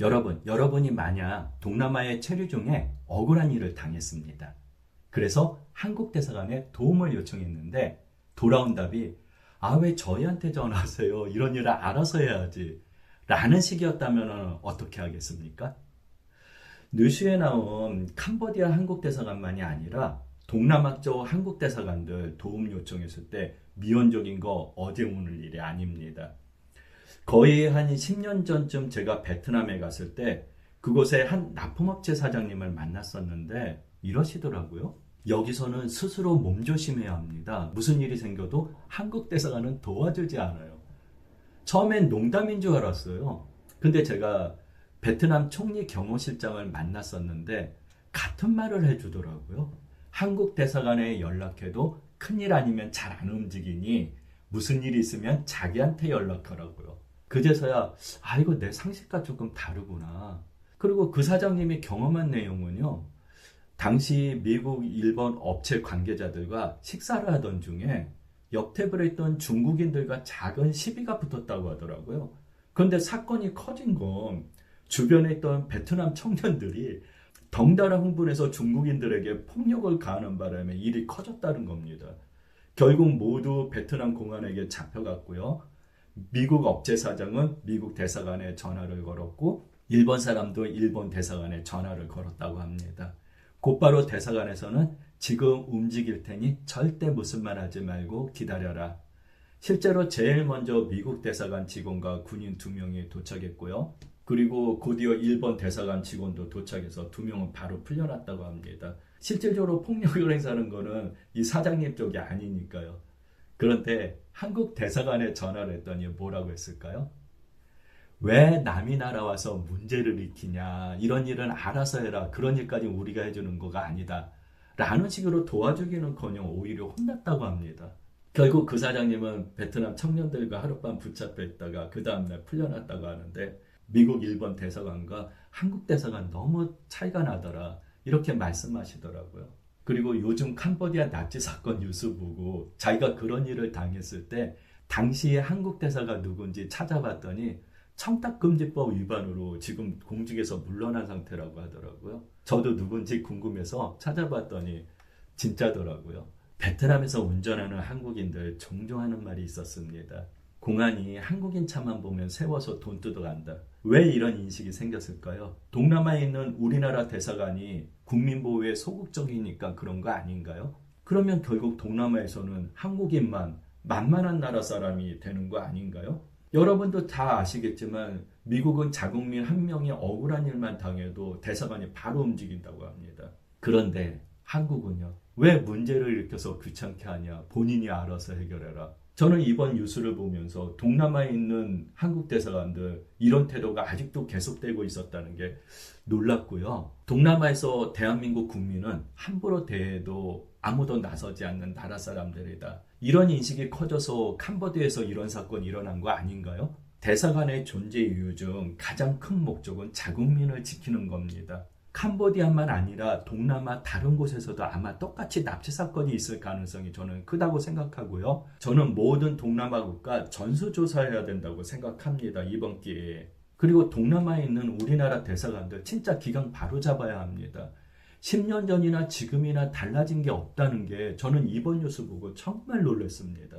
여러분, 여러분이 만약 동남아의 체류 중에 억울한 일을 당했습니다. 그래서 한국 대사관에 도움을 요청했는데 돌아온 답이 아 왜 저희한테 전화하세요? 이런 일을 알아서 해야지. 라는 식이었다면 어떻게 하겠습니까? 뉴스에 나온 캄보디아 한국 대사관만이 아니라 동남아 쪽 한국 대사관들 도움 요청했을 때 미온적인 거 어제 오늘 일이 아닙니다. 거의 한 10년 전쯤 제가 베트남에 갔을 때 그곳에 한 납품업체 사장님을 만났었는데 이러시더라고요. 여기서는 스스로 몸조심해야 합니다. 무슨 일이 생겨도 한국 대사관은 도와주지 않아요. 처음엔 농담인 줄 알았어요. 근데 제가 베트남 총리 경호실장을 만났었는데 같은 말을 해주더라고요. 한국 대사관에 연락해도 큰일 아니면 잘 안 움직이니 무슨 일이 있으면 자기한테 연락하라고요. 그제서야 아 이거 내 상식과 조금 다르구나. 그리고 그 사장님이 경험한 내용은요. 당시 미국, 일본 업체 관계자들과 식사를 하던 중에 옆 테이블에 있던 중국인들과 작은 시비가 붙었다고 하더라고요. 그런데 사건이 커진 건 주변에 있던 베트남 청년들이 덩달아 흥분해서 중국인들에게 폭력을 가하는 바람에 일이 커졌다는 겁니다. 결국 모두 베트남 공안에게 잡혀갔고요. 미국 업체 사장은 미국 대사관에 전화를 걸었고 일본 사람도 일본 대사관에 전화를 걸었다고 합니다. 곧바로 대사관에서는 지금 움직일 테니 절대 무슨 말 하지 말고 기다려라. 실제로 제일 먼저 미국 대사관 직원과 군인 두 명이 도착했고요. 그리고 곧이어 일본 대사관 직원도 도착해서 두 명은 바로 풀려났다고 합니다. 실질적으로 폭력을 행사하는 거는 이 사장님 쪽이 아니니까요. 그런데 한국 대사관에 전화를 했더니 뭐라고 했을까요? 왜 남이 날아와서 문제를 일으키냐. 이런 일은 알아서 해라. 그런 일까지 우리가 해주는 거가 아니다. 라는 식으로 도와주기는 커녕 오히려 혼났다고 합니다. 결국 그 사장님은 베트남 청년들과 하룻밤 붙잡혀 있다가 그 다음날 풀려났다고 하는데 미국, 일본 대사관과 한국 대사관 너무 차이가 나더라. 이렇게 말씀하시더라고요. 그리고 요즘 캄보디아 나치 사건 뉴스 보고 자기가 그런 일을 당했을 때 당시에 한국 대사가 누군지 찾아봤더니 청탁금지법 위반으로 지금 공직에서 물러난 상태라고 하더라고요. 저도 누군지 궁금해서 찾아봤더니 진짜더라고요. 베트남에서 운전하는 한국인들 종종 하는 말이 있었습니다. 공안이 한국인 차만 보면 세워서 돈 뜯어간다. 왜 이런 인식이 생겼을까요? 동남아에 있는 우리나라 대사관이 국민보호에 소극적이니까 그런 거 아닌가요? 그러면 결국 동남아에서는 한국인만 만만한 나라 사람이 되는 거 아닌가요? 여러분도 다 아시겠지만 미국은 자국민 한 명이 억울한 일만 당해도 대사관이 바로 움직인다고 합니다. 그런데 한국은요. 왜 문제를 일으켜서 귀찮게 하냐? 본인이 알아서 해결해라. 저는 이번 뉴스를 보면서 동남아에 있는 한국 대사관들 이런 태도가 아직도 계속되고 있었다는 게 놀랍고요. 동남아에서 대한민국 국민은 함부로 대해도 아무도 나서지 않는 나라 사람들이다. 이런 인식이 커져서 캄보디아에서 이런 사건이 일어난 거 아닌가요? 대사관의 존재 이유 중 가장 큰 목적은 자국민을 지키는 겁니다. 캄보디아만 아니라 동남아 다른 곳에서도 아마 똑같이 납치 사건이 있을 가능성이 저는 크다고 생각하고요. 저는 모든 동남아 국가 전수조사해야 된다고 생각합니다. 이번 기회에. 그리고 동남아에 있는 우리나라 대사관들 진짜 기강 바로 잡아야 합니다. 10년 전이나 지금이나 달라진 게 없다는 게 저는 이번 뉴스 보고 정말 놀랐습니다.